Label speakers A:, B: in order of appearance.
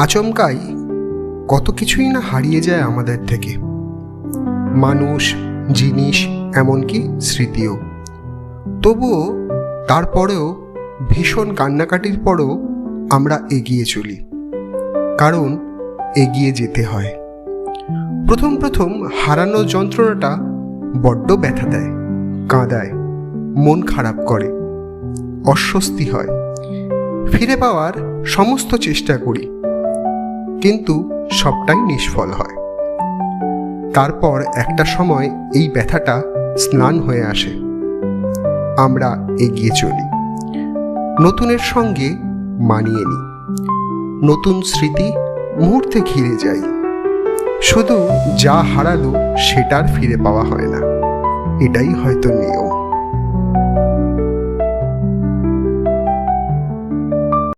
A: আচমকাই কত কিছুই না হারিয়ে যায় আমাদের থেকে। মানুষ, জিনিস, এমনকি স্মৃতিও। তবুও তারপরেও ভীষণ কান্নাকাটির পরেও আমরা এগিয়ে চলি। কারণ এগিয়ে যেতে হয়। প্রথম প্রথম হারানোর যন্ত্রণাটা বড্ড ব্যথা দেয়, কাঁদায়, মন খারাপ করে, অস্বস্তি হয়। ফিরে পাওয়ার সমস্ত চেষ্টা করি। কিন্তু সবটাই নিষ্ফল হয়। তারপর একটা সময় এই ব্যথাটা স্নান হয়ে আসে। আমরা এগিয়ে চলি। নতুনের সঙ্গে মানিয়ে নিই। নতুন স্মৃতি মুহূর্তে ঘিরে যাই শুধু যা হারালো সেটার ফিরে পাওয়া হয় না। এটাই হয়তো নিয়ম।